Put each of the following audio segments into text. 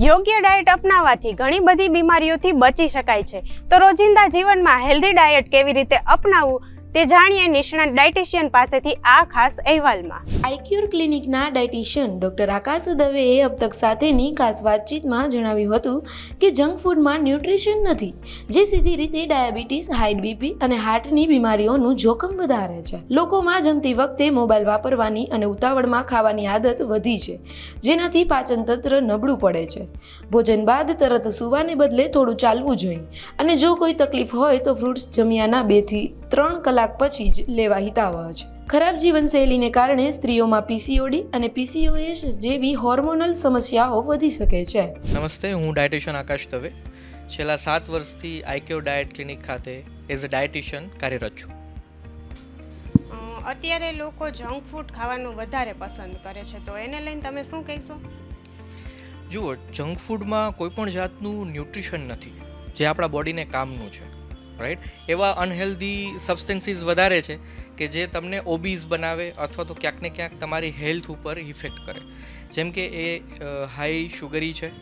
યોગ્ય ડાયટ અપનાવવાથી ઘણી બધી બીમારીઓથી બચી શકાય છે. તો રોજિંદા જીવનમાં હેલ્ધી ડાયટ કેવી રીતે અપનાવવું તે જાણીએ નિષ્ણાત ડાયટિશિયન પાસેથી આ ખાસ અહેવાલમાં. આઈક્યુર ક્લિનિકના ડાયટિશિયન ડોક્ટર આકાશ દવેએ અબતક સાથેની ખાસ વાતચીતમાં જણાવ્યું હતું કે જંક ફૂડમાં ન્યુટ્રિશન નથી, જે સીધી રીતે ડાયાબિટીસ, હાઈ બીપી અને હાર્ટની બીમારીઓનું જોખમ વધારે છે. લોકોમાં જમતી વખતે મોબાઈલ વાપરવાની અને ઉતાવળમાં ખાવાની આદત વધી છે, જેનાથી પાચન તંત્ર નબળું પડે છે. ભોજન બાદ તરત સૂવાને બદલે થોડું ચાલવું જોઈએ અને જો કોઈ તકલીફ હોય તો ફ્રૂટ્સ જમ્યાના બેથી ત્રણ કલાક પછી જ લેવા હિતાવહ છે ખરાબ જીવનશૈલીને કારણે સ્ત્રીઓમાં પીસીઓડી અને પીસીઓએસ જેવી હોર્મોનલ સમસ્યાઓ વધી શકે છે. નમસ્તે હું ડાયટિશિયન આકાશ દવે. છેલ્લા સાત વર્ષથી આઈક્યો ડાયટ ક્લિનિક ખાતે એઝ અ ડાયટિશિયન કાર્યરત છું. અત્યારે લોકો જંક ફૂડ ખાવાનું વધારે પસંદ કરે છે. તો એને લઈને તમે શું કહેશો? જુઓ જંક ફૂડમાં કોઈ પણ જાતનું ન્યુટ્રિશન નથી જે આપણા બોડીને કામનું છે. રાઈટ એવા અનહેલ્ધી સબસ્ટન્સીસ વધારે છે કે જે તમને ઓબીઝ બનાવે અથવા તો ક્યાંક ને ક્યાંક તમારી હેલ્થ ઉપર ઇફેક્ટ કરે. જેમ કે એ હાઈ શુગરી છે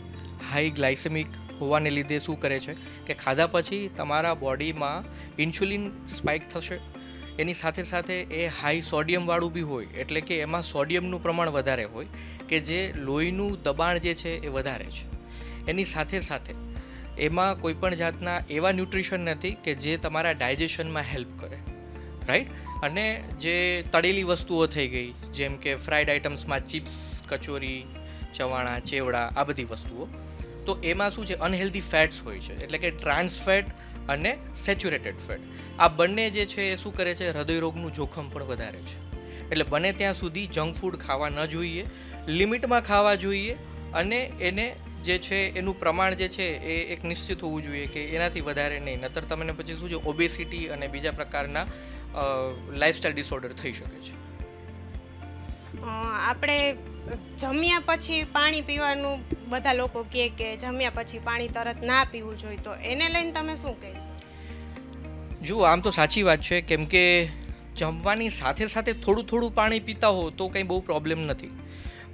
હાઈ ગ્લાયસેમિક હોવાને લીધે શું કરે છે કે ખાધા પછી તમારા બોડીમાં ઇન્સ્યુલિન સ્પાઇક થશે. એની સાથે સાથે એ હાઈ સોડિયમવાળું બી હોય, એટલે કે એમાં સોડિયમનું પ્રમાણ વધારે હોય, કે જે લોહીનું દબાણ જે છે એ વધારે છે. એની સાથે સાથે એમાં કોઈ પણ જાતના એવા ન્યુટ્રિશન નથી કે જે તમારા ડાયજેશનમાં હેલ્પ કરે. રાઈટ અને જે તળેલી વસ્તુઓ થઈ ગઈ, જેમ કે ફ્રાઈડ આઇટમ્સમાં ચિપ્સ, કચોરી, ચવાણા, ચેવડા, આ બધી વસ્તુઓ, તો એમાં શું છે? અનહેલ્ધી ફેટ્સ હોય છે. એટલે કે ટ્રાન્સ ફેટ અને સેચ્યુરેટેડ ફેટ. આ બંને જે છે એ શું કરે છે? હૃદયરોગનું જોખમ પણ વધારે છે. એટલે બને ત્યાં સુધી જંક ફૂડ ખાવા ન જોઈએ, લિમિટમાં ખાવા જોઈએ અને એને જે છે એનું પ્રમાણ જે છે એ એક નિશ્ચિત હોવું જોઈએ કે એનાથી વધારે નહીં. નતર તમને પછી શું છે ઓબેસિટી અને બીજા પ્રકારના લાઇફસ્ટાઇલ ડિસઓર્ડર થઈ શકે છે. આપણે જમ્યા પછી પાણી પીવાનું બધા લોકો કહે કે જમ્યા પછી પાણી તરત ના પીવું જોઈએ તો એને લઈને તમે શું કહેશો જુઓ આમ તો સાચી વાત છે કેમ કે જમવાની સાથે સાથે થોડું થોડું પાણી પીતા હો તો કંઈ બહુ પ્રોબ્લેમ નથી.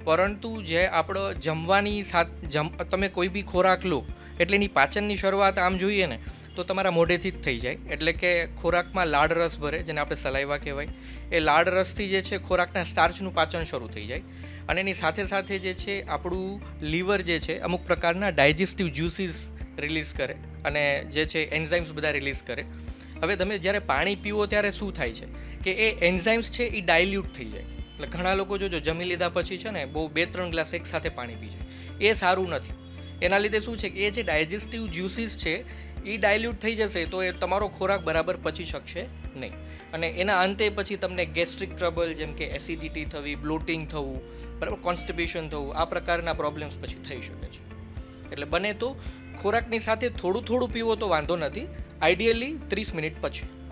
પરંતુ જે આપણો જમવાની સાથ જમ, તમે કોઈ બી ખોરાક લો, એટલે એની પાચનની શરૂઆત આમ જોઈએ ને, તો તમારા મોઢેથી જ થઈ જાય. એટલે કે ખોરાકમાં લાડ રસ ભરે, જેને આપણે સલાઈવા કહેવાય. એ લાળ રસથી જે છે ખોરાકના સ્ટાર્ચનું પાચન શરૂ થઈ જાય. અને એની સાથે સાથે જે છે આપણું લીવર જે છે અમુક પ્રકારના ડાયજેસ્ટિવ જ્યુસીસ રિલીઝ કરે અને જે છે એન્ઝાઇમ્સ બધા રિલીઝ કરે. હવે તમે જ્યારે પાણી પીવો ત્યારે શું થાય છે? કે એ એન્ઝાઇમ્સ છે એ ડાયલ્યુટ થઈ જાય. એટલે ઘણા લોકો જોજો જમી લીધા પછી છે ને બહુ બે ત્રણ ગ્લાસ એક સાથે પાણી પી જાય. એ સારું નથી. એના લીધે શું છે કે એ જે ડાયજેસ્ટિવ જ્યુસીસ છે, એ ડાયલ્યુટ થઈ જશે તો એ તમારો ખોરાક બરાબર પચી શકશે નહીં. અને એના અંતે પછી તમને ગેસ્ટ્રિક ટ્રબલ જેમ કે એસિડિટી થવી બ્લોટિંગ થવું, બરાબર કોન્સ્ટિપેશન થવું, આ પ્રકારના પ્રોબ્લેમ્સ પછી થઈ શકે છે. એટલે બને તો ખોરાકની સાથે થોડું થોડું પીવો તો વાંધો નથી. આઈડિયલી ત્રીસ મિનિટ પછી.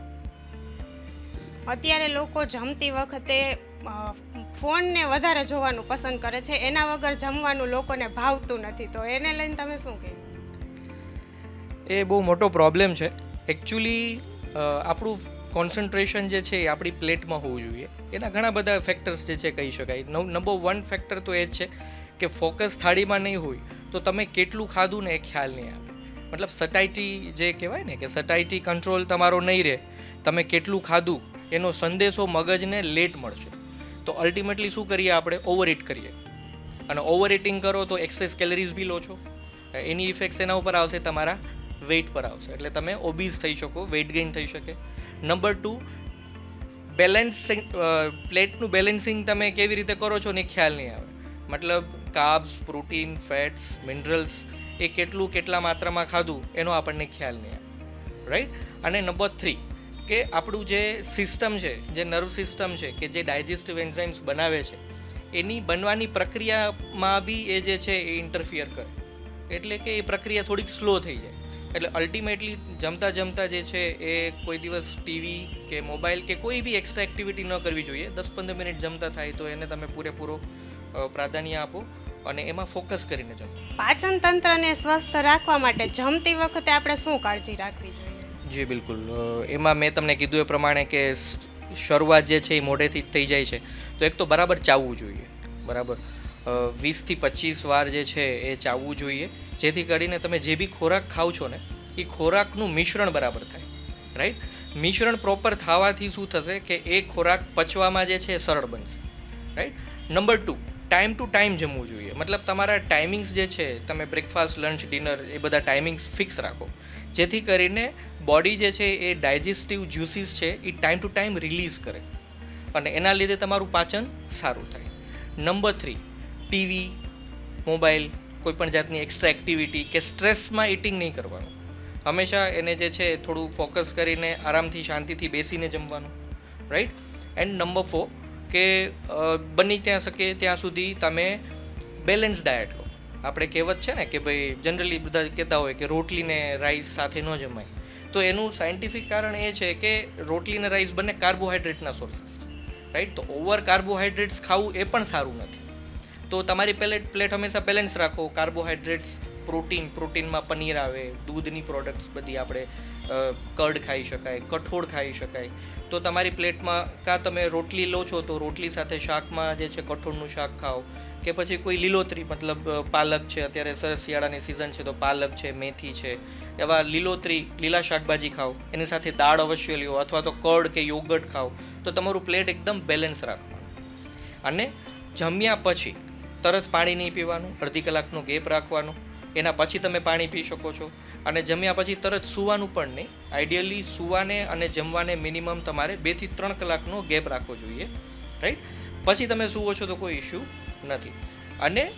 અત્યારે લોકો જમતી વખતે ફોનને વધારે જોવાનું પસંદ કરે છે. એના વગર જમવાનું લોકોને ભાવતું નથી. તો એને લઈને તમે શું કહેશો એ બહુ મોટો પ્રોબ્લેમ છે. એકચ્યુઅલી આપણું કોન્સન્ટ્રેશન જે છે એ આપણી પ્લેટમાં હોવું જોઈએ. એના ઘણા બધા ફેક્ટર્સ જે છે કહી શકાય. નંબર વન ફેક્ટર તો એ જ છે કે ફોકસ થાળીમાં નહીં હોય, તો તમે કેટલું ખાધું ને એ ખ્યાલ નહીં આવે. મતલબ સટાઈટી જે કહેવાય ને કે સટાઈટી કંટ્રોલ તમારો નહીં રહે, તમે કેટલું ખાધું એનો સંદેશો મગજને લેટ મળશે. તો અલ્ટિમેટલી શું કરીએ આપણે? ઓવર ઇટ કરીએ. અને ઓવર ઇટિંગ કરો તો એક્સેસ કેલરીઝ બી લો છો. એની ઇફેક્ટ્સ એના ઉપર આવશે, તમારા વેઇટ પર આવશે. એટલે તમે ઓબીઝ થઈ શકો વેઇટ ગેઇન થઈ શકે. નંબર ટુ બેલેન્સિંગ પ્લેટનું બેલેન્સિંગ તમે કેવી રીતે કરો છો ને ખ્યાલ નહીં આવે. મતલબ કાર્બ્સ પ્રોટીન ફેટ્સ મિનરલ્સ એ કેટલું કેટલા માત્રામાં ખાધું એનો આપણને ખ્યાલ નહીં આવે. રાઈટ અને નંબર થ્રી કે આપણું જે સિસ્ટમ છે, જે નર્વ સિસ્ટમ છે, કે જે ડાયજેસ્ટિવ એન્ઝાઇમ્સ બનાવે છે, એની બનવાની પ્રક્રિયામાં બી એ જે છે એ ઇન્ટરફિયર કરે. એટલે કે એ પ્રક્રિયા થોડીક સ્લો થઈ જાય. એટલે અલ્ટિમેટલી જમતા જમતા જે છે એ કોઈ દિવસ ટીવી કે મોબાઈલ કે કોઈ બી એક્સ્ટ્રા એક્ટિવિટી ન કરવી જોઈએ. દસ પંદર મિનિટ જમતા થાય તો એને તમે પૂરેપૂરો પ્રાધાન્ય આપો અને એમાં ફોકસ કરીને જમો. પાચન તંત્રને સ્વસ્થ રાખવા માટે જમતી વખતે આપણે શું કાળજી રાખવી જોઈએ? જી, બિલકુલ. એમાં મેં તમને કીધું એ પ્રમાણે કે શરૂઆત જે છે એ મોઢેથી જ થઈ જાય છે. તો એક તો બરાબર ચાવવું જોઈએ. બરાબર? વીસથી પચીસ વાર જે છે એ ચાવવું જોઈએ. જેથી કરીને તમે જે બી ખોરાક ખાઓ છો ને, એ ખોરાકનું મિશ્રણ બરાબર થાય. રાઈટ? મિશ્રણ પ્રોપર થવાથી શું થશે કે એ ખોરાક પચવામાં જે છે એ સરળ બનશે. Right? Number two, time to time જમવું જોઈએ. મતલબ તમારા ટાઈમિંગ્સ જે છે, તમે બ્રેકફાસ્ટ, લંચ, ડિનર એ બધા ટાઈમિંગ્સ ફિક્સ રાખો. જેથી કરીને બોડી જે છે એ ડાયજેસ્ટિવ જ્યુસીસ છે, એ ટાઈમ ટુ ટાઈમ રિલીઝ કરે. અને એના લીધે તમારું પાચન સારું થાય. નંબર થ્રી ટીવી મોબાઈલ કોઈપણ જાતની એક્સ્ટ્રા એક્ટિવિટી કે સ્ટ્રેસમાં ઇટિંગ નહીં કરવાનું. હંમેશા એને જે છે થોડું ફોકસ કરીને આરામથી, શાંતિથી બેસીને જમવાનું રાઈટ એન્ડ નંબર ફોર કે બની ત્યાં શકે ત્યાં સુધી તમે બેલેન્સ ડાયટ લો. આપણે કહેવત છે ને કે ભાઈ જનરલી બધા કહેતા હોય કે રોટલીને રાઈસ સાથે ન જમાય. તો એનું સાયન્ટિફિક કારણ એ છે કે રોટલી અને રાઈસ બંને કાર્બોહાઈડ્રેટના સોર્સિસ છે રાઈટ તો ઓવર કાર્બોહાઈડ્રેટ્સ ખાવું એ પણ સારું નથી. તો તમારી પ્લેટ પ્લેટ હંમેશા બેલેન્સ રાખો. કાર્બોહાઈડ્રેટ્સ પ્રોટીન પ્રોટીનમાં પનીર આવે. દૂધની પ્રોડક્ટ્સ બધી આપણે કડ ખાઈ શકાય, કઠોળ ખાઈ શકાય. તો તમારી પ્લેટમાં કાં તમે રોટલી લો છો તો રોટલી સાથે શાકમાં જે છે કઠોળનું શાક ખાઓ. કે પછી કોઈ લીલોતરી, મતલબ પાલક છે, અત્યારે સરસ શિયાળાની સિઝન છે, તો પાલક છે, મેથી છે, એવા લીલોતરી, લીલા શાકભાજી ખાઓ, એની સાથે દાળ અવશ્ય લ્યો, અથવા તો કર્ડ કે યોગર્ટ ખાઓ, તો તમારું પ્લેટ એકદમ બેલેન્સ રાખવાનું. અને જમ્યા પછી તરત પાણી નહીં પીવાનું, અડધી કલાકનો ગેપ રાખવાનો, એના પછી તમે પાણી પી શકો છો. અને જમ્યા પછી તરત સૂવાનું પણ નહીં. આઈડિયલી સૂવાને અને જમવાને મિનિમમ તમારે બેથી ત્રણ કલાકનો ગેપ રાખવો જોઈએ. રાઈટ પછી તમે સૂવો છો તો કોઈ ઇશ્યુ નથી. અને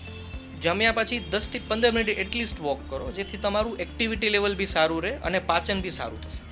જમ્યા પછી દસથી પંદર મિનિટ એટલીસ્ટ વોક કરો, જેથી તમારું એક્ટિવિટી લેવલ બી સારું રહે અને પાચન બી સારું થશે.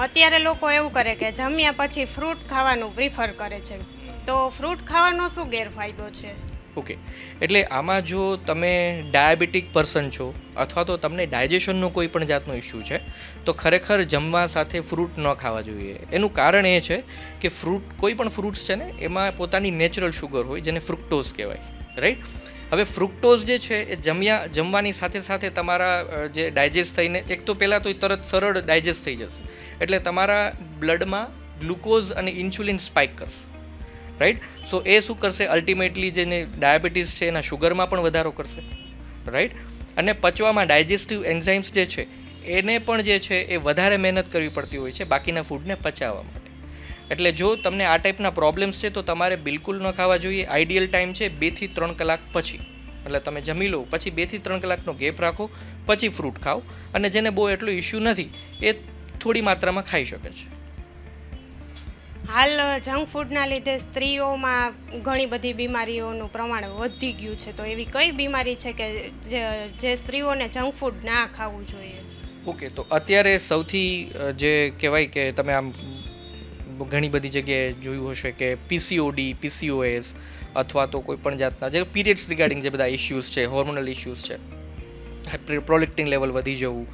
અત્યારે લોકો એવું કરે કે જમ્યા પછી ફ્રૂટ ખાવાનું પ્રિફર કરે છે. તો ફ્રૂટ ખાવાનો શું ગેરફાયદો છે? ઓકે એટલે આમાં જો તમે ડાયાબિટીક પર્સન છો, અથવા તો તમને ડાયજેશનનો કોઈ પણ જાતનો ઇસ્યુ છે, તો ખરેખર જમવા સાથે ફ્રૂટ ન ખાવા જોઈએ. એનું કારણ એ છે કે ફ્રૂટ, કોઈ પણ ફ્રૂટ્સ છે ને, એમાં પોતાની નેચરલ શુગર હોય, જેને ફ્રુક્ટોઝ કહેવાય. રાઈટ હવે ફ્રુક્ટોઝ જે છે, એ જમ્યા, જમવાની સાથે સાથે તમારા જે ડાયજેસ્ટ થઈને, એક તો પહેલાં તો એ તરત સરળ ડાયજેસ્ટ થઈ જશે. એટલે તમારા બ્લડમાં ગ્લુકોઝ અને ઇન્સ્યુલિન સ્પાઇક કરશે. રાઈટ સો એ શું કરશે? અલ્ટિમેટલી જેને ડાયાબિટીસ છે, એના શુગરમાં પણ વધારો કરશે. રાઈટ અને પચવામાં ડાયજેસ્ટિવ એન્ઝાઇમ્સ જે છે, એને પણ જે છે, એ વધારે મહેનત કરવી પડતી હોય છે બાકીના ફૂડને પચાવવા માટે. એટલે જો તમને આ ટાઈપના પ્રોબ્લેમ્સ છે, તો તમારે બિલકુલ ન ખાવા જોઈએ. આઈડિયલ ટાઈમ છે બેથી ત્રણ કલાક પછી. એટલે તમે જમી લો, પછી બેથી ત્રણ કલાકનો ગેપ રાખો, પછી ફ્રૂટ ખાઓ. અને જેને બહુ એટલો ઇશ્યુ નથી, એ થોડી માત્રામાં ખાઈ શકે છે. હાલ જંક ફૂડના લીધે સ્ત્રીઓમાં ઘણી બધી બીમારીઓનું પ્રમાણ વધી ગયું છે. તો એવી કઈ બીમારી છે કે જે સ્ત્રીઓને જંક ફૂડ ના ખાવું જોઈએ? ઓકે, તો અત્યારે સૌથી જે કહેવાય કે તમે આમ ઘણી બધી જગ્યાએ જોયું હશે કે પીસીઓડી પીસીઓએસ અથવા તો કોઈ પણ જાતના જે પીરિયડ્સ રિગાર્ડિંગ જે બધા ઇશ્યુઝ છે હોર્મોનલ ઇશ્યુઝ છે પ્રોલેક્ટિંગ લેવલ વધી જવું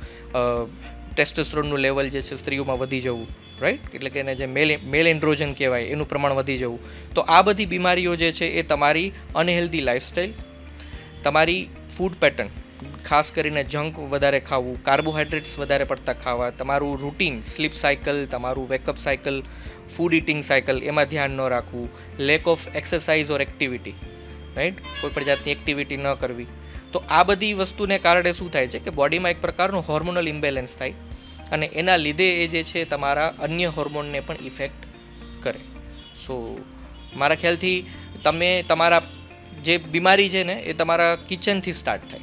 ટેસ્ટોસ્ટેરોનનું લેવલ જે છે સ્ત્રીઓમાં વધી જવું રાઈટ એટલે કે એને જે મેલ મેલ એન્ડ્રોજન કહેવાય, એનું પ્રમાણ વધી જવું. તો આ બધી બીમારીઓ જે છે એ તમારી અનહેલ્ધી લાઇફસ્ટાઈલ તમારી ફૂડ પેટર્ન ખાસ કરીને જંક વધારે ખાવું કાર્બોહાઈડ્રેટ્સ વધારે પડતા ખાવા, તમારું રૂટીન સ્લીપ સાયકલ તમારું wake up cycle food eating cycle એમાં ધ્યાન ન રાખવું lack of exercise or activity right કોઈ પણ જાતની એક્ટિવિટી ન કરવી. તો આ બધી વસ્તુને કારણે શું થાય છે કે બોડીમાં એક પ્રકારનું હોર્મોનલ ઇમ્બેલેન્સ થાય અને એના લીધે એ જે છે તમારા અન્ય હોર્મોનને પણ ઇફેક્ટ કરે. સો મારા ખ્યાલથી તમે તમારા જે બીમારી છે ને, એ તમારા કિચનથી સ્ટાર્ટ થાય.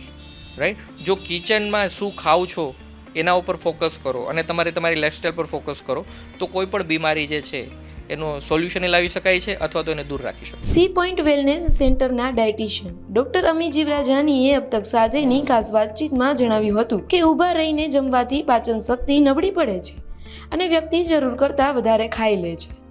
રાઈટ જો કિચનમાં શું ખાવ છો, એના ઉપર ફોકસ કરો અને તમારે તમારી લાઇફસ્ટાઈલ પર ફોકસ કરો, તો કોઈ પણ બીમારી જે છે એનો સોલ્યુશન લાવી શકાય છે અથવા તો એને દૂર રાખી શકાય. સી પોઈન્ટ વેલનેસ સેન્ટરના ડાયટિશિયન ડોક્ટર અમી જીવરાજાનીએ અબ તક સાથેની ખાસ વાતચીતમાં જણાવ્યું હતું કે ઊભા રહીને જમવાથી પાચન શક્તિ નબળી પડે છે અને વ્યક્તિ જરૂર કરતાં વધારે ખાઈ લે છે.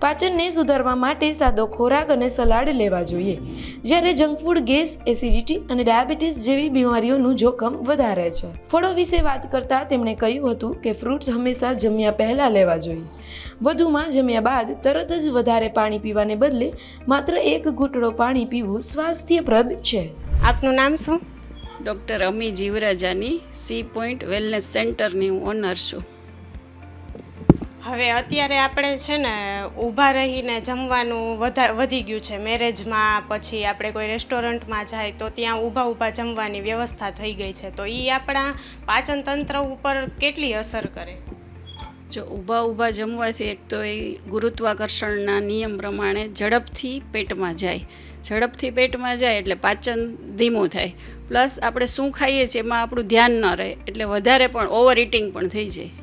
પાચનને સુધારવા માટે સાદો ખોરાક અને સલાડ લેવા જોઈએ. જ્યારે જંક ફૂડ ગેસ એસિડિટી અને ડાયાબિટીસ જેવી બીમારીઓનું જોખમ વધારે છે. ફળો વિશે વાત કરતાં તેમણે કહ્યું હતું કે ફ્રૂટ્સ હંમેશા જમ્યા પહેલાં લેવા જોઈએ. વધુમાં જમ્યા બાદ તરત જ વધારે પાણી પીવાને બદલે માત્ર એક ઘૂંટડો પાણી પીવું સ્વાસ્થ્યપ્રદ છે. આપનું નામ શું? Doctor Ami Jivrajani C point wellness સેન્ટરની હું ઓનર છું. હવે અત્યારે આપણે છે ને ઊભા રહીને જમવાનું વધા, વધી ગયું છે. મેરેજમાં પછી આપણે કોઈ રેસ્ટોરન્ટમાં જાય તો ત્યાં ઊભા ઊભા જમવાની વ્યવસ્થા થઈ ગઈ છે. તો એ આપણા પાચન તંત્ર ઉપર કેટલી અસર કરે? જો ઊભા ઊભા જમવાથી એક તો એ ગુરુત્વાકર્ષણના નિયમ પ્રમાણે ઝડપથી પેટમાં જાય. ઝડપથી પેટમાં જાય એટલે પાચન ધીમું થાય. પ્લસ આપણે શું ખાઈએ છીએ એમાં આપણું ધ્યાન ન રહે. એટલે વધારે પણ ઓવર ઇટિંગ પણ થઈ જાય.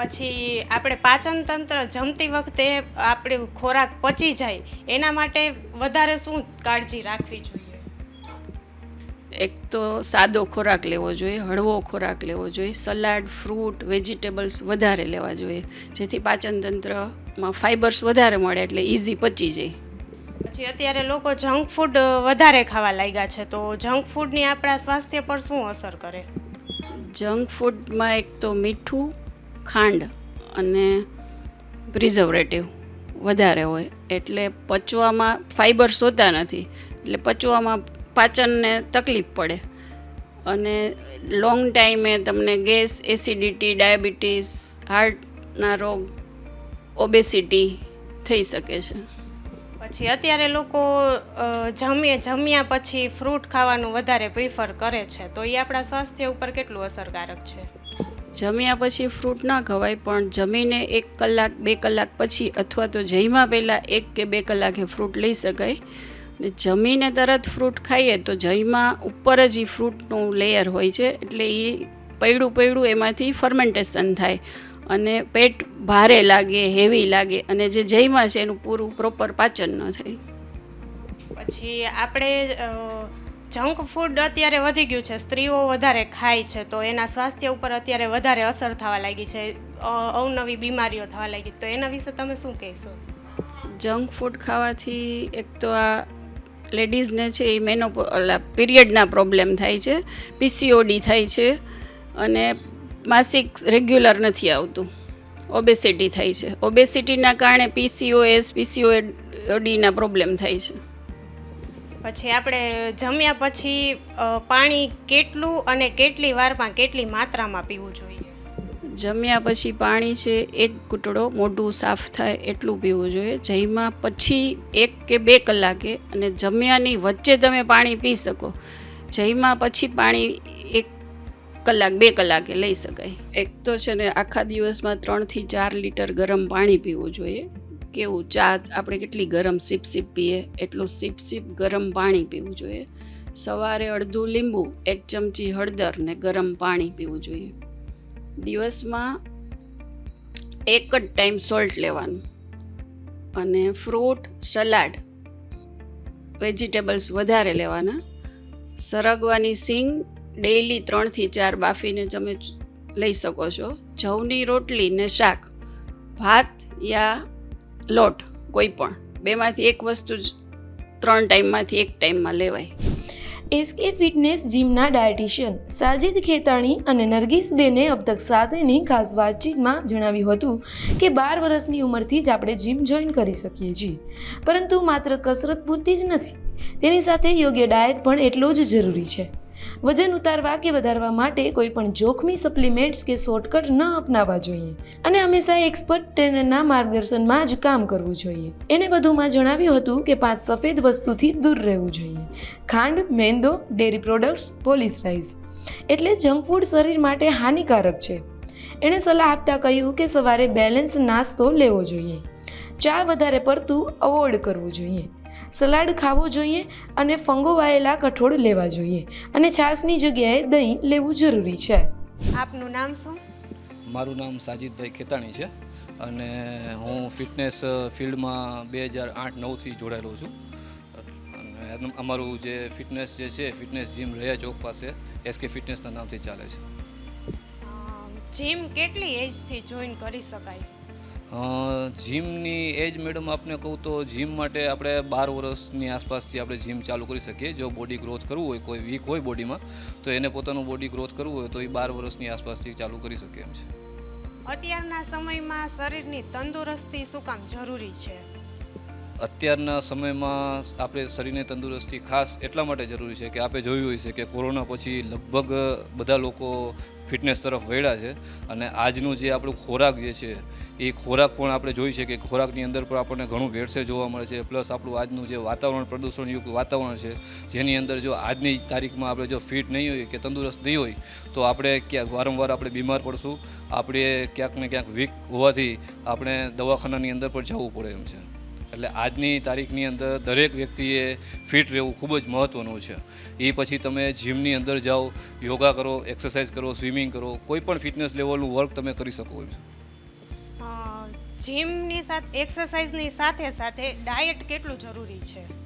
પછી આપણે પાચન તંત્ર જમતી વખતે આપણે ખોરાક પચી જાય એના માટે વધારે શું કાળજી રાખવી જોઈએ? એક તો સાદો ખોરાક લેવો જોઈએ હળવો ખોરાક લેવો જોઈએ સલાડ ફ્રૂટ વેજીટેબલ્સ વધારે લેવા જોઈએ જેથી પાચન તંત્રમાં ફાઇબર્સ વધારે મળે એટલે ઇઝી પચી જાય. પછી અત્યારે લોકો જંક ફૂડ વધારે ખાવા લાગ્યા છે તો જંક ફૂડની આપણા સ્વાસ્થ્ય પર શું અસર કરે? જંક ફૂડમાં એક તો મીઠું ખાંડ અને પ્રિઝર્વેટિવ વધારે હોય. એટલે પચવામાં ફાઇબર સોતા નથી. એટલે પચવામાં પાચનને તકલીફ પડે. અને લોંગ ટાઈમે તમને ગેસ એસિડિટી ડાયાબિટીસ હાર્ટના રોગ ઓબેસિટી થઈ શકે છે. પછી અત્યારે લોકો જમીએ જમ્યા પછી ફ્રૂટ ખાવાનું વધારે પ્રિફર કરે છે. તો એ આપણા સ્વાસ્થ્ય ઉપર કેટલું અસરકારક છે? જમ્યા પછી ફ્રૂટ ના ખવાય, પણ જમીને એક કલાક, બે કલાક પછી અથવા તો જમ્યા પહેલાં એક કે બે કલાકે ફ્રૂટ લઈ શકાય. ને જમીને તરત ફ્રૂટ ખાઈએ તો જઈમાં ઉપર જ એ ફ્રૂટનું લેયર હોય છે, એટલે એ પૈડું પૈડું એમાંથી ફર્મેન્ટેશન થાય. અને પેટ ભારે લાગે હેવી લાગે, અને જે જઈમાં છે એનું પૂરું પ્રોપર પાચન ન થાય. પછી આપણે જંક ફૂડ અત્યારે વધી ગયું છે. સ્ત્રીઓ વધારે ખાય છે તો એના સ્વાસ્થ્ય ઉપર અત્યારે વધારે અસર થવા લાગી છે. અવનવી બીમારીઓ થવા લાગી. તો એના વિશે તમે શું કહેશો? જંક ફૂડ ખાવાથી એક તો આ લેડીઝને છે એ મેનો પીરિયડના પ્રોબ્લેમ થાય છે, પીસીઓડી થાય છે અને માસિક રેગ્યુલર નથી આવતું. ઓબેસિટી થાય છે. ઓબેસિટીના કારણે પીસીઓએસ, પીસીઓડીના પ્રોબ્લેમ થાય છે. પછી આપણે જમ્યા પછી પાણી કેટલું અને કેટલી વારમાં કેટલી માત્રામાં પીવું જોઈએ? જમ્યા પછી પાણી છે એક ઘૂંટડો મોઢું સાફ થાય એટલું પીવું જોઈએ. જમ્યા પછી એક કે બે કલાકે અને જમ્યાની વચ્ચે તમે પાણી પી શકો. જમ્યા પછી પાણી એક કલાક, બે કલાકે લઈ શકાય. એક તો છે ને આખા દિવસમાં ત્રણથી ચાર લીટર ગરમ પાણી પીવું જોઈએ. કેવું ચા આપણે કેટલી ગરમ સીપ સીપ પીએ, એટલું સીપ સીપ ગરમ પાણી પીવું જોઈએ. સવારે અડધું લીંબુ, એક ચમચી હળદર ને ગરમ પાણી પીવું જોઈએ. દિવસમાં એક જ ટાઈમ સોલ્ટ લેવાનું. અને ફ્રૂટ, સલાડ, વેજીટેબલ્સ વધારે લેવાના. સરગવાની સિંગ ડેઈલી ત્રણથી ચાર બાફીને તમે લઈ શકો છો. જવની રોટલી ને શાક. ભાત યા લોટ, કોઈ પણ. બેમાંથી એક વસ્તુ જ ત્રણ ટાઈમમાંથી એક ટાઈમમાં લેવાય. એસકે ફિટનેસ જીમના ડાયટિશિયન સાજિદ ખેતાણી અને નરગીસબેને બેને અબતક સાથેની ખાસ વાતચીતમાં જણાવ્યું હતું કે બાર વર્ષની ઉંમરથી જ આપણે જીમ જોઈન કરી શકીએ છીએ. પરંતુ માત્ર કસરત પૂરતી જ નથી. તેની સાથે યોગ્ય ડાયટ પણ એટલો જ જરૂરી છે. વજન ઉતારવા કે વધારવા માટે કોઈ પણ જોખમી સપ્લિમેન્ટ્સ કે શોર્ટકટ ન અપનાવવા જોઈએ. અને હંમેશા એક્સપર્ટ ટ્રેનરના માર્ગદર્શનમાં જ કામ કરવું જોઈએ. એને વધુમાં જણાવ્યું હતું કે પાંચ સફેદ વસ્તુથી દૂર રહેવું જોઈએ. ખાંડ, મેંદો ડેરી પ્રોડક્ટ્સ પોલિસરાઇઝ એટલે જંક ફૂડ શરીર માટે હાનિકારક છે. એણે સલાહ આપતા કહ્યું કે સવારે બેલેન્સ નાસ્તો લેવો જોઈએ. ચા વધારે પડતું અવોઇડ કરવું જોઈએ. સલાડ ખાવો જોઈએ અને ફંગોવાયેલા કઠોળ લેવા જોઈએ. અને છાશની જગ્યાએ દહીં લેવું જરૂરી છે. આપનું નામ શું? મારું નામ સાજીદભાઈ ખેતાણી છે અને હું ફિટનેસ ફિલ્ડમાં બે હજાર આઠ નવથી જોડાયેલો છું. અને અમારું જે ફિટનેસ જે છે ફિટનેસ જીમ રહ્યા ચોક પાસે એસકે ફિટનેસના નામથી ચાલે છે. જીમ કેટલી એજથી જોઈન કરી શકાય? જીમની એજ મેડમ આપને કહું તો જીમ માટે આપણે બાર વર્ષની આસપાસથી આપણે જીમ ચાલુ કરી શકીએ. જો બોડી ગ્રોથ કરવું હોય, કોઈ વીક હોય બોડીમાં તો એને પોતાનું બોડી ગ્રોથ કરવું હોય, તો એ બાર વર્ષની આસપાસથી ચાલુ કરી શકે એમ છે. અત્યારના સમયમાં શરીરની તંદુરસ્તી શું કામ જરૂરી છે? અત્યારના સમયમાં આપણે શરીરને તંદુરસ્તી ખાસ એટલા માટે જરૂરી છે કે આપણે જોયું હોય છે કે કોરોના પછી લગભગ બધા લોકો ફિટનેસ તરફ વળ્યા છે અને આજનું જે આપણું ખોરાક જે છે, એ ખોરાક પણ આપણે જોઈ છે કે ખોરાકની અંદર પણ આપણને ઘણું ભેળસેળ જોવા મળે છે, પ્લસ આપણું આજનું જે વાતાવરણ, પ્રદૂષણયુક્ત વાતાવરણ છે, જેની અંદર જો આજની તારીખમાં આપણે જો ફિટ નહીં હોય કે તંદુરસ્ત નહીં હોય, તો આપણે ક્યાંક વારંવાર આપણે બીમાર પડશું, આપણે ક્યાંક ને ક્યાંક વીક હોવાથી આપણે દવાખાનાની અંદર પણ જવું પડે એમ છે. એટલે આજની તારીખની અંદર દરેક વ્યક્તિએ ફિટ રહેવું ખૂબ જ મહત્ત્વનું છે. એ પછી તમે જિમની અંદર જાઓ, યોગા કરો, એક્સરસાઇઝ કરો, સ્વિમિંગ કરો, કોઈ પણ ફિટનેસ લેવલનું વર્ક તમે કરી શકો એમ. છે જિમની સાથે, એક્સરસાઇઝની સાથે સાથે ડાયટ કેટલું જરૂરી છે?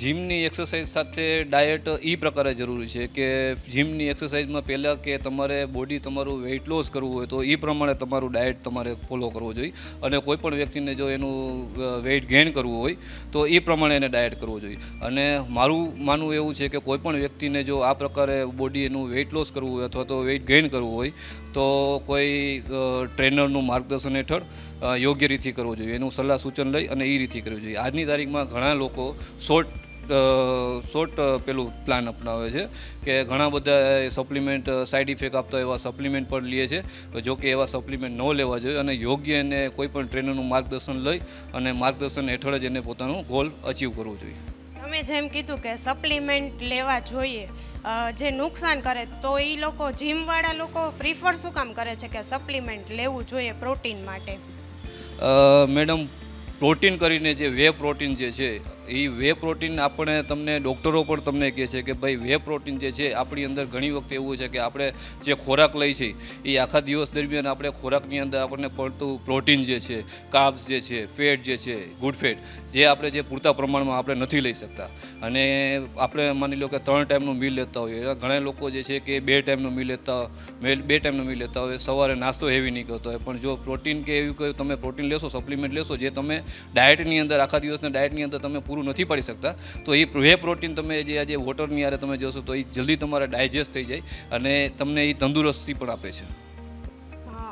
જીમની એક્સરસાઇઝ સાથે ડાયટ એ પ્રકારે જરૂરી છે કે જીમની એક્સરસાઇઝમાં પહેલાં કે તમારે બોડી તમારું વેઇટ લોસ કરવું હોય તો એ પ્રમાણે તમારું ડાયટ તમારે ફોલો કરવો જોઈએ. અને કોઈપણ વ્યક્તિને જો એનું વેઇટ ગેઇન કરવું હોય તો એ પ્રમાણે એને ડાયટ કરવું જોઈએ. અને મારું માનવું એવું છે કે કોઈપણ વ્યક્તિને જો આ પ્રકારે બોડી એનું વેઇટ લોસ કરવું હોય અથવા તો વેઇટ ગેઇન કરવું હોય તો કોઈ ટ્રેનરનું માર્ગદર્શન હેઠળ યોગ્ય રીતે કરવું જોઈએ. એનું સલાહ સૂચન લઈ અને એ રીતે કરવું જોઈએ. આજની તારીખમાં ઘણા લોકો શોર્ટ શોર્ટ પેલું પ્લાન અપનાવે છે કે ઘણા બધા સપ્લિમેન્ટ સાઇડ ઇફેક્ટ આપતા એવા સપ્લિમેન્ટ પણ લે છે. જો કે એવા સપ્લિમેન્ટ ન લેવા જોઈએ અને યોગ્ય એને કોઈ પણ ટ્રેનરનું માર્ગદર્શન લઈ અને માર્ગદર્શન હેઠળ જ એને પોતાનું ગોલ અચીવ કરવું જોઈએ. તમે જેમ કીધું કે સપ્લિમેન્ટ લેવા જોઈએ જે નુકસાન કરે તો એ લોકો જીમવાળા લોકો પ્રિફર શું કામ કરે છે કે સપ્લિમેન્ટ લેવું જોઈએ પ્રોટીન માટે? મેડમ પ્રોટીન કરીને જે વે પ્રોટીન જે છે એ વે પ્રોટીન આપણે તમને ડૉક્ટરો પણ તમને કહે છે કે ભાઈ વે પ્રોટીન જે છે, આપણી અંદર ઘણી વખત એવું છે કે આપણે જે ખોરાક લઈ છે એ આખા દિવસ દરમિયાન આપણે ખોરાકની અંદર આપણને પડતું પ્રોટીન જે છે કાર્બ્સ જે છે ફેટ જે છે ગુડ ફેટ જે આપણે જે પૂરતા પ્રમાણમાં આપણે નથી લઈ શકતા. અને આપણે માની લો કે ત્રણ ટાઈમનું મીલ લેતા હોઈએ ઘણા લોકો જે છે કે બે ટાઈમનું મીલ લેતા, બે ટાઈમનું મીલ લેતા હોય, સવારે નાસ્તો હેવી નહીં કરતો હોય. પણ જો પ્રોટીન કે એવું કહ્યું તમે પ્રોટીન લેશો સપ્લિમેન્ટ લેશો, જે તમે ડાયટની અંદર, આખા દિવસના ડાયટની અંદર તમે પૂરું નથી પાડી શકતા. તો એ વે પ્રોટીન તમે જે આજે વોટરની આરે તમે જોશો તો એ જલ્દી તમારે ડાયજેસ્ટ થઈ જાય અને તમને એ તંદુરસ્તી પણ આપે છે.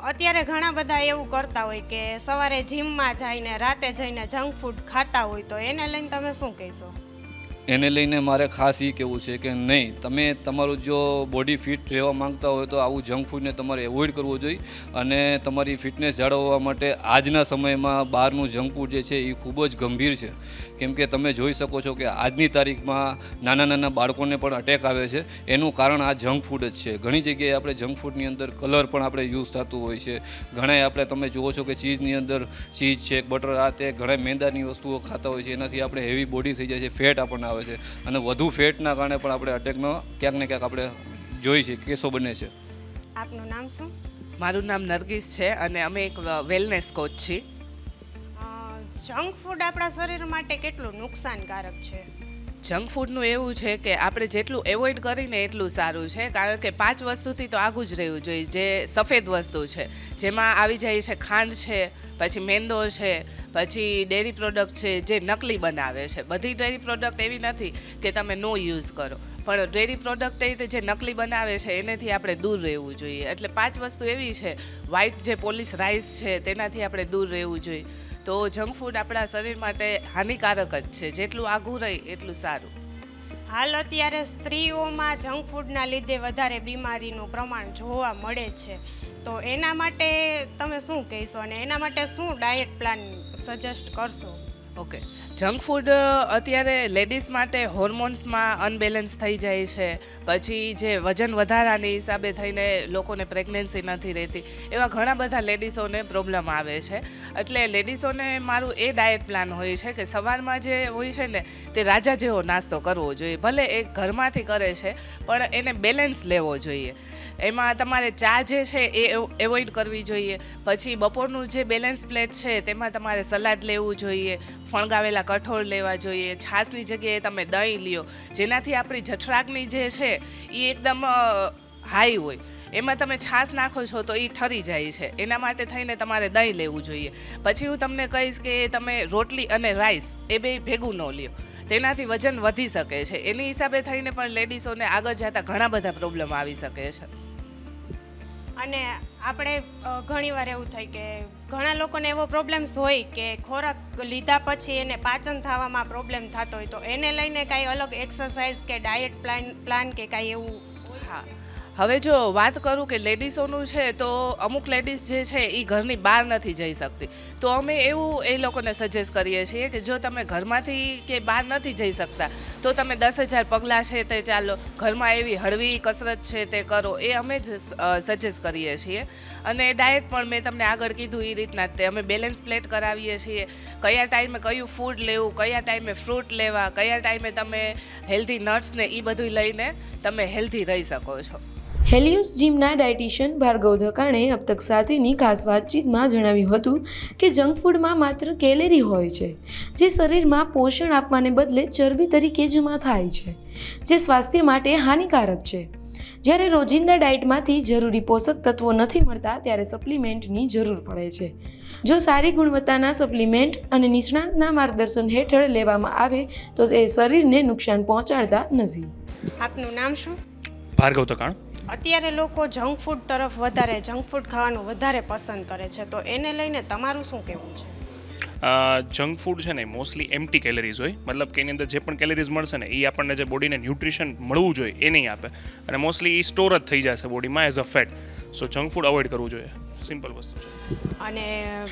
અત્યારે ઘણા બધા એવું કરતા હોય કે સવારે જીમમાં જઈને, રાતે જઈને જંક ફૂડ ખાતા હોય તો એને લઈને તમે શું કહેશો? એને લઈને મારે ખાસ એ કહેવું છે કે નહીં, તમે તમારું જો બોડી ફિટ રહેવા માંગતા હોય તો આવું જંક ફૂડને તમારે એવોઇડ કરવું જોઈએ અને તમારી ફિટનેસ જાળવવા માટે આજના સમયમાં બહારનું જંક ફૂડ જે છે એ ખૂબ જ ગંભીર છે. કેમ કે તમે જોઈ શકો છો કે આજની તારીખમાં નાના નાના બાળકોને પણ અટેક આવે છે. એનું કારણ આ જંક ફૂડ જ છે. ઘણી જગ્યાએ આપણે જંક ફૂડની અંદર કલર પણ આપણે યુઝ થતું હોય છે. ઘણા આપણે તમે જુઓ છો કે ચીઝની અંદર ચીઝ છે બટર આ તે ઘણા મેંદાની વસ્તુઓ ખાતા હોય છે. એનાથી આપણે હેવી બોડી થઈ જાય છે. ફેટ આપણને આવે છે. અને વધુ ફેટના કારણે પણ આપણે અટેકનો ક્યાંક ને ક્યાંક આપણે જોઈ છે કેસો બને છે. આપનું નામ શું? મારું નામ નરગીસ છે અને અમે એક વેલનેસ કોચ છીએ. જંક ફૂડ આપણા શરીર માટે કેટલું નુકસાનકારક છે? જંક ફૂડનું એવું છે કે આપણે જેટલું એવોઇડ કરીને એટલું સારું છે, કારણ કે પાંચ વસ્તુથી તો આગું જ રહેવું જોઈએ, જે સફેદ વસ્તુ છે, જેમાં આવી જાય છે ખાંડ છે, પછી મેંદો છે, પછી ડેરી પ્રોડક્ટ છે, જે નકલી બનાવે છે. બધી ડેરી પ્રોડક્ટ એવી નથી કે તમે નો યુઝ કરો. પણ ડેરી પ્રોડક્ટ એ રીતે જે નકલી બનાવે છે, એનેથી આપણે દૂર રહેવું જોઈએ. એટલે પાંચ વસ્તુ એવી છે વ્હાઇટ જે પોલીસ રાઈસ છે, તેનાથી આપણે દૂર રહેવું જોઈએ. તો જંક ફૂડ આપણા શરીર માટે હાનિકારક જ છે. જેટલું આઘું રહે એટલું સારું. હાલ અત્યારે સ્ત્રીઓમાં જંક ફૂડના લીધે વધારે બીમારીનું પ્રમાણ જોવા મળે છે. તો એના માટે તમે શું કહેશો અને એના માટે શું ડાયટ પ્લાન સજેસ્ટ કરશો? ઓકે. જંક ફૂડ અત્યારે લેડીઝ માટે હોર્મોન્સમાં અનબેલેન્સ થઈ જાય છે. પછી જે વજન વધારાની હિસાબે થઈને લોકોને પ્રેગ્નન્સી નથી રહેતી. એવા ઘણા બધા લેડીઝોને પ્રોબ્લેમ આવે છે. એટલે લેડીઝોને મારું એ ડાયટ પ્લાન હોય છે કે સવારમાં જે હોય છે ને, તે રાજા જેવો નાસ્તો કરવો જોઈએ. ભલે એ ઘરમાંથી કરે છે, પણ એને બેલેન્સ લેવો જોઈએ. એમાં તમારે ચા જે છે એ એવોઇડ કરવી જોઈએ. પછી બપોરનું જે બેલેન્સ પ્લેટ છે, તેમાં તમારે સલાડ લેવું જોઈએ, ફણગાવેલા કઠોળ લેવા જોઈએ, છાશની જગ્યાએ તમે દહીં લ્યો. જેનાથી આપણી જઠરાગની જે છે, એ એકદમ હાઈ હોય. એમાં તમે છાશ નાખો છો તો એ ઠરી જાય છે. એના માટે થઈને તમારે દહીં લેવું જોઈએ. પછી હું તમને કહીશ કે તમે રોટલી અને રાઈસ એ બે ભેગું ન લ્યો. તેનાથી વજન વધી શકે છે એની હિસાબે થઈને પણ લેડીઝોને આગળ જતાં ઘણા બધા પ્રોબ્લેમ આવી શકે છે અને આપણે ઘણીવાર એવું થાય કે ઘણા લોકોને એવો પ્રોબ્લેમ્સ હોય કે ખોરાક લીધા પછી એને પાચન થવામાં પ્રોબ્લેમ થતો હોય તો એને લઈને કાંઈ અલગ એક્સરસાઇઝ કે ડાયટ પ્લાન પ્લાન કે કાંઈ એવું? હવે જો વાત કરું કે લેડીઝોનું છે, તો અમુક લેડીઝ જે છે એ ઘરની બહાર નથી જઈ શકતી. તો અમે એવું એ લોકોને સજેસ્ટ કરીએ છીએ કે જો તમે ઘરમાંથી કે બહાર નથી જઈ શકતા, તો તમે દસ હજાર પગલાં છે તે ચાલો, ઘરમાં એવી હળવી કસરત છે તે કરો, એ અમે જ સજેસ્ટ કરીએ છીએ. અને ડાયટ પણ મેં તમને આગળ કીધું એ રીતના તે. અમે બેલેન્સ પ્લેટ કરાવીએ છીએ. કયા ટાઈમે કયું ફૂડ લેવું, કયા ટાઈમે ફ્રૂટ લેવા, કયા ટાઈમે તમે હેલ્ધી નટ્સને એ બધું લઈને તમે હેલ્ધી રહી શકો છો. હેલિયોસ જીમના ડાયટિશિયન ભાર્ગવ ધકાણે અબ તક સાથેની ખાસ વાતચીતમાં જણાવ્યું હતું કે જંક ફૂડમાં માત્ર કેલેરી હોય છે જે શરીરમાં પોષણ આપવાને બદલે ચરબી તરીકે જમા થાય છે જે સ્વાસ્થ્ય માટે હાનિકારક છે. જ્યારે રોજિંદા ડાયટમાંથી જરૂરી પોષક તત્વો નથી મળતા ત્યારે સપ્લિમેન્ટની જરૂર પડે છે. જો સારી ગુણવત્તાના સપ્લિમેન્ટ અને નિષ્ણાતના માર્ગદર્શન હેઠળ લેવામાં આવે તો એ શરીરને નુકસાન પહોંચાડતા નથી. આપનું નામ શું? ભાર્ગવ તકાણ. અત્યારે લોકો જંક ફૂડ તરફ વધારે જંક ફૂડ ખાવાનું વધારે પસંદ કરે છે. તો એને લઈને તમારું શું કહેવું છે? જંક ફૂડ છે ને મોસ્ટલી એમ્ટી કેલરીઝ હોય. મતલબ કે એની અંદર જે પણ કેલરીઝ મળશે ને એ આપણને જે બોડીને ન્યુટ્રિશન મળવું જોઈએ એ નહીં આપે. અને મોસ્ટલી એ સ્ટોર જ થઈ જશે બોડીમાં as a fat so junk food avoid કરવું જોઈએ. સિમ્પલ વસ્તુ છે. અને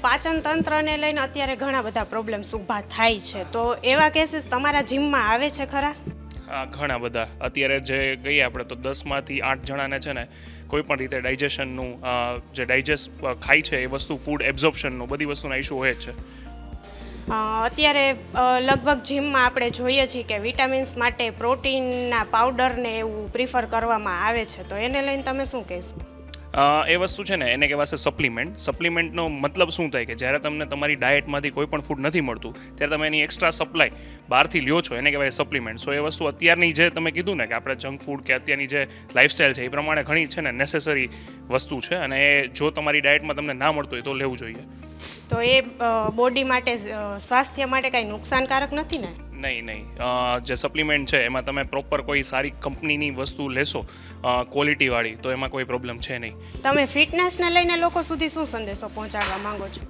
પાચન તંત્રને લઈને અત્યારે ઘણા બધા પ્રોબ્લેમ્સ ઊભા થાય છે. તો એવા કેસીસ તમારા જીમમાં આવે છે ખરા? ઘણા બધા. અત્યારે જે ગઈએ આપણે તો દસમાંથી આઠ જણાને છે ને કોઈ પણ રીતે ડાયજેશનનું જે ડાયજેસ્ટ ખાય છે એ વસ્તુ ફૂડ એબ્ઝોર્પ્શનનું બધી વસ્તુના ઇશ્યુ હોય જ છે. અત્યારે લગભગ જીમમાં આપણે જોઈએ છીએ કે વિટામિન્સ માટે પ્રોટીનના પાવડરને એવું પ્રિફર કરવામાં આવે છે. તો એને લઈને તમે શું કહેશો? એ વસ્તુ છે ને, એને કહેવાશે સપ્લિમેન્ટ સપ્લિમેન્ટનો મતલબ શું થાય કે જ્યારે તમને તમારી ડાયટમાંથી કોઈ પણ ફૂડ નથી મળતું, ત્યારે તમે એની એક્સ્ટ્રા સપ્લાય બહારથી લ્યો છો, એને કહેવાય સપ્લિમેન્ટ સો એ વસ્તુ અત્યારની જે તમે કીધું ને કે આપણે જંક ફૂડ કે અત્યારની જે લાઇફસ્ટાઈલ છે, એ પ્રમાણે ઘણી છે ને નેસેસરી વસ્તુ છે અને એ જો તમારી ડાયટમાં તમને ના મળતું હોય તો લેવું જોઈએ. તો એ બોડી માટે સ્વાસ્થ્ય માટે કાંઈ નુકસાનકારક નથી ને? નહીં નહીં. જે સપ્લિમેન્ટ છે, એમાં તમે પ્રોપર કોઈ સારી કંપનીની વસ્તુ લેશો ક્વોલિટીવાળી તો એમાં કોઈ પ્રોબ્લેમ છે નહીં. તમે ફિટનેસને લઈને લોકો સુધી શું સંદેશો પહોંચાડવા માંગો છો?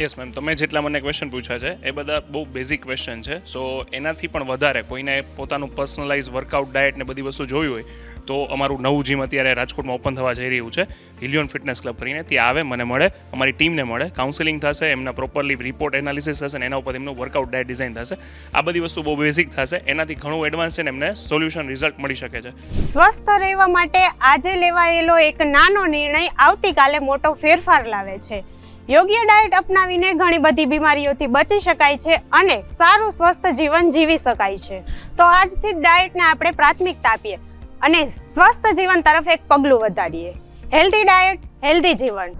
યસ મેમ તમે જેટલા મને ક્વેશ્ચન પૂછ્યા છે, એ બધા બહુ બેઝિક ક્વેશ્ચન છે. સો એનાથી પણ વધારે કોઈને પોતાનું પર્સનલાઇઝ વર્કઆઉટ ડાયટ ને બધી વસ્તુ જોવી હોય, તો અમારું નવું જીમ અત્યારે રાજકોટમાં ઓપન થવા જઈ રહ્યું છે. હિલિયોન ફિટનેસ ક્લબ કરીને. ત્યાં આવે, મને મળે, અમારી ટીમને મળે. કાઉન્સેલિંગ થશે, એમના પ્રોપરલી રિપોર્ટ એનાલિસિસ થશે એના ઉપર એમનું વર્કઆઉટ ડાયટ ડિઝાઇન થશે. આ બધી વસ્તુ બહુ બેઝિક થશે. એનાથી ઘણું એડવાન્સ છે ને એમને સોલ્યુશન રિઝલ્ટ મળી શકે છે. સ્વસ્થ રહેવા માટે આજે લેવાયેલો એક નાનો નિર્ણય આવતીકાલે મોટો ફેરફાર લાવે છે. યોગ્ય ડાયટ અપનાવીને ઘણી બધી બીમારીઓથી બચી શકાય છે અને સારું સ્વસ્થ જીવન જીવી શકાય છે. તો આજથી જ ડાયટને આપણે પ્રાથમિકતા આપીએ અને સ્વસ્થ જીવન તરફ એક પગલું વધારીએ. હેલ્ધી ડાયટ હેલ્ધી જીવન.